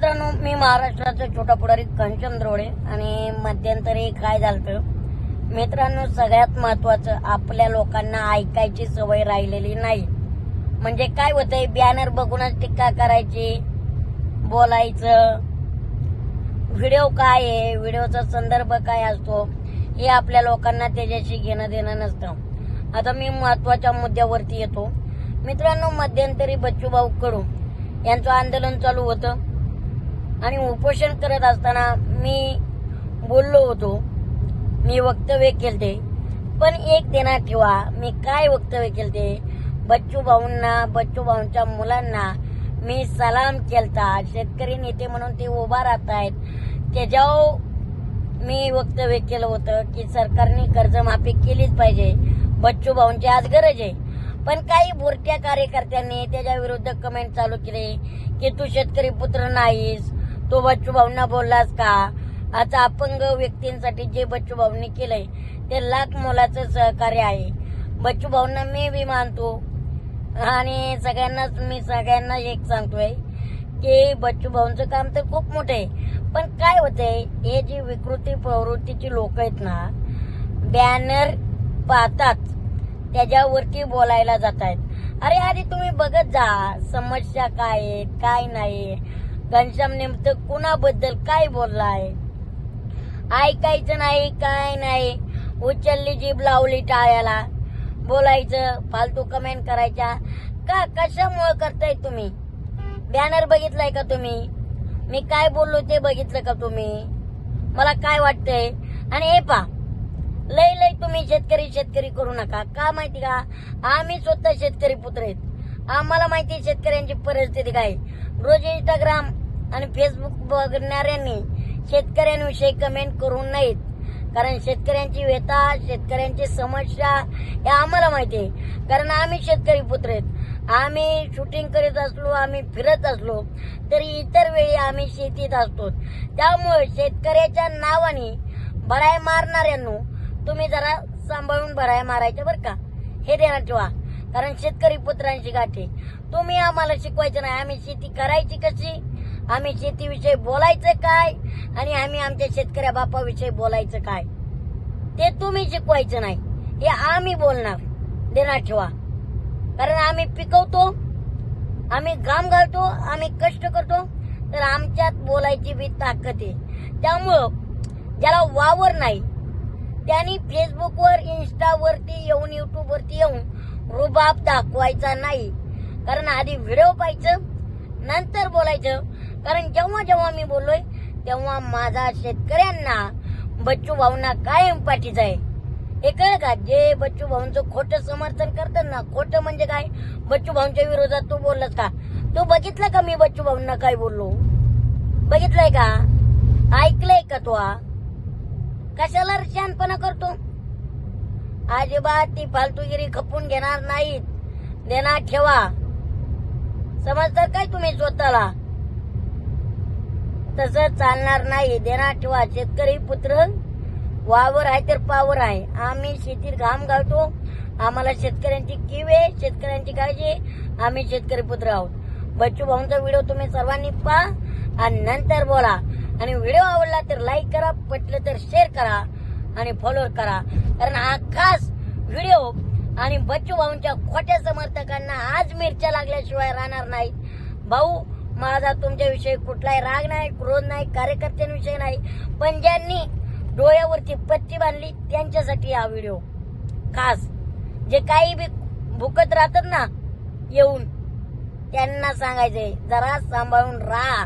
मित्रांनो मी महाराष्ट्राचा छोटा पुढारी कंचन द्रोडे आणि मध्यंतरी काय झालं मित्रांनो सगळ्यात महत्वाचं आपल्या लोकांना ऐकायची सवय राहिलेली नाही. म्हणजे काय होतंय बॅनर बघूनच टीका करायची बोलायचं. व्हिडिओ काय आहे? व्हिडिओचा संदर्भ काय असतो? हे आपल्या लोकांना त्याच्याशी घेणं देणं नसतं. आता मी महत्त्वाच्या मुद्द्यावरती येतो. मित्रांनो मध्यंतरी बच्चूभाऊ कडू यांचं आंदोलन चालू होतं. आणि उपोषण करत असताना मी बोललो होतो. मी वक्तव्य केलते. पण एक देना ठेवा. मी काय वक्तव्य केलते? बच्चू भाऊंना बच्चू भाऊंच्या मुलांना मी सलाम केलता. शेतकरी नेते म्हणून ते उभा राहत आहेत त्याच्यावर मी वक्तव्य केलं होतं की सरकारने कर्जमाफी केलीच पाहिजे. बच्चू भाऊंची आज गरज आहे. पण काही बोरट्या कार्यकर्त्यांनी त्याच्या विरुद्ध कमेंट चालू केले की तू शेतकरी पुत्र नाहीस. तो बच्चू भाऊंना बोललास का? आता अपंग व्यक्तींसाठी जे बच्चू भाऊंनी केलंय ते लाख मोलाचं सहकार्य आहे. बच्चू भाऊंना मी बी मानतो. आणि सगळ्यांनाच मी सगळ्यांना एक सांगतोय की बच्चू भाऊंचं काम तर खूप मोठं आहे. पण काय होतंय हे जी विकृती प्रवृत्तीची लोक आहेत ना बॅनर पाहतात त्याच्यावरती बोलायला जात आहेत अरे आधी तुम्ही बघत जा समस्या काय आहेत काय नाही घनश्याम नेमकं कुणाबद्दल काय बोलला आहे? ऐकायचं नाही काय नाही. उचलली जीभ लावली टाळ्याला. बोलायचं फालतू कमेंट करायच्या. का कशामुळं करताय तुम्ही? बॅनर बघितलाय का तुम्ही? मी काय बोललो ते बघितलं का तुम्ही? मला काय वाटतंय? आणि हे पा लय लय तुम्ही शेतकरी शेतकरी करू नका. का माहिती का? आम्ही स्वतः शेतकरी पुत्र आहेत. आम्हाला माहिती आहे शेतकऱ्यांची परिस्थिती काय? रोज इंस्टाग्राम आणि फेसबुक बघणाऱ्यांनी शेतकऱ्यांविषयी कमेंट करू नयेत. कारण शेतकऱ्यांची व्यथा शेतकऱ्यांची समस्या हे आम्हाला माहिती आहे. कारण आम्ही शेतकरी पुत्र आहेत. आम्ही शूटिंग करीत असलो आम्ही फिरत असलो तरी इतर वेळी आम्ही शेतीत असतो. त्यामुळे शेतकऱ्याच्या नावाने भराय मारणाऱ्यांनो तुम्ही जरा सांभाळून भराय मारायचं बरं का? हे ध्यानात ठेवा. कारण शेतकरी पुत्रांची गाठी तुम्ही आम्हाला शिकवायचं नाही. आम्ही शेती करायची कशी? आम्ही शेतीविषयी बोलायचं काय? आणि आम्ही आमच्या शेतकऱ्या बापाविषयी बोलायचं काय? ते तुम्ही शिकवायचं नाही. हे आम्ही बोलणार. देणार ठेवा. कारण आम्ही पिकवतो आम्ही घाम घालतो आम्ही कष्ट करतो तर आमच्यात बोलायची बी ताकद आहे. त्यामुळं ज्याला वावर नाही त्यांनी फेसबुकवर इंस्टावरती येऊन युट्यूबवरती येऊन रुबाब दाखवायचा नाही. कारण आधी व्हिडिओ पाहायचं नंतर बोलायचं. कारण जेव्हा जेव्हा मी बोललोय तेव्हा माझा शेतकऱ्यांना बच्चू भाऊना कायम पाठीचा आहे. हे कळ का? जे बच्चू भाऊंचं खोटं समर्थन करतात ना खोटं म्हणजे काय? बच्चू भाऊंच्या विरोधात तू बोललास का? तू बघितलं का मी बच्चू भाऊंना काय बोललो? बघितलंय का? ऐकलंय का तू? कशाला शानपणा करतो? अजिबात ती फालतूगिरी खपून घेणार नाहीत. देणार ठेवा. समजतात काय तुम्ही स्वतःला? तसं चालणार नाही. देणार ठेवा. शेतकरी पुत्र वावर आहे तर पावर आहे. आम्ही शेतीत घाम घालतो. आम्हाला शेतकऱ्यांची किवे शेतकऱ्यांची काळजी. आम्ही शेतकरी पुत्र आहोत. बच्चू भाऊंचा व्हिडिओ तुम्ही सर्वांनी पहा आणि नंतर बोला. आणि व्हिडिओ आवडला तर लाईक करा पटलं तर शेअर करा आणि फॉलो करा. कारण हा खास व्हिडिओ आणि बच्चू भाऊंच्या खोट्या समर्थकांना आज मिरच्या लागल्याशिवाय राहणार नाहीत. भाऊ माझा तुमच्याविषयी कुठलाही राग नाही क्रोध नाही कार्यकर्त्यांविषयी नाही. पण ज्यांनी डोळ्यावरती पत्ती बांधली त्यांच्यासाठी हा व्हिडिओ. खास. जे काही बी भुकत राहतात ना येऊन त्यांना सांगायचंय जरा सांभाळून राहा.